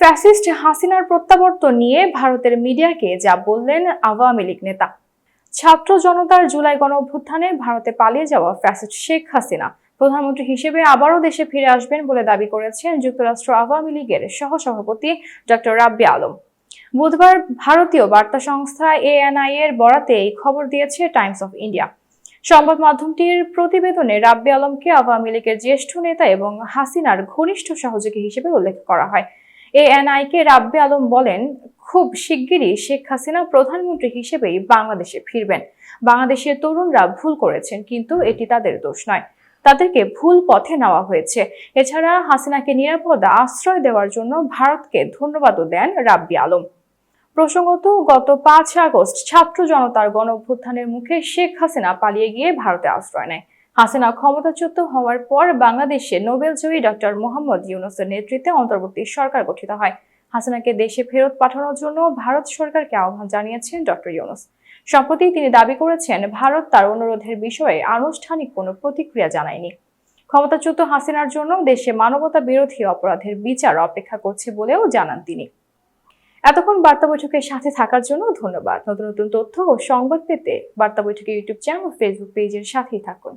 Fascist হাসিনার প্রত্যাবর্তন নিয়ে ভারতের মিডিয়াকে যা বললেন আওয়ামী লীগ নেতা। ছাত্র জনতার জুলাই গণ অভ্যুত্থানে ভারতে পালিয়ে যাওয়া ফ্যাসিস্ট শেখ হাসিনা প্রধানমন্ত্রী হিসেবে আবারও দেশে ফিরে আসবেন বলে দাবি করেছেন যুক্তরাষ্ট্র আওয়ামী লীগের সহসভাপতি ডক্টর রাব্বি আলম। বুধবার ভারতীয় বার্তা সংস্থা এএনআই এর বরাতে এই খবর দিয়েছে টাইমস অফ ইন্ডিয়া। সংবাদ মাধ্যমটির প্রতিবেদনে রাব্বি আলমকে আওয়ামী লীগের জ্যেষ্ঠ নেতা এবং হাসিনার ঘনিষ্ঠ সহযোগী হিসেবে উল্লেখ করা হয়। এএনআই কে রাব্বি আলম বলেন, খুব শিগগিরই শেখ হাসিনা প্রধানমন্ত্রী হিসেবেই বাংলাদেশে ফিরবেন। বাংলাদেশের তরুণরা ভুল করেছেন, কিন্তু এটি তাদের দোষ নয়। তাদেরকে ভুল পথে নেওয়া হয়েছে। এছাড়া হাসিনাকে নিরাপদ আশ্রয় দেওয়ার জন্য ভারতকে ধন্যবাদও দেন রাব্বি আলম। প্রসঙ্গত, গত পাঁচ আগস্ট ছাত্র জনতার গণ মুখে শেখ হাসিনা পালিয়ে গিয়ে ভারতে আশ্রয় নেয়। হাসিনা ক্ষমতাচ্যুত হওয়ার পর বাংলাদেশে নোবেলজয়ী ডক্টর মোহাম্মদ ইউনুসের নেতৃত্বে অন্তর্বর্তী সরকার গঠিত হয়। হাসিনাকে দেশে ফেরত পাঠানোর জন্য ভারত সরকারকে আহ্বান জানিয়েছেন ডক্টর ইউনুস। সম্প্রতি তিনি দাবি করেছেন, ভারত তার অনুরোধের বিষয়ে আনুষ্ঠানিক কোনো প্রতিক্রিয়া জানায়নি। ক্ষমতাচ্যুত হাসিনার জন্য দেশে মানবতা বিরোধী অপরাধের বিচার অপেক্ষা করছে বলেও জানান তিনি। এতক্ষণ বার্তা বৈঠকের সাথে থাকার জন্য ধন্যবাদ। নতুন নতুন তথ্য ও সংবাদ পেতে বার্তা বৈঠকের ইউটিউব চ্যানেল ফেসবুক পেজের সাথেই থাকুন।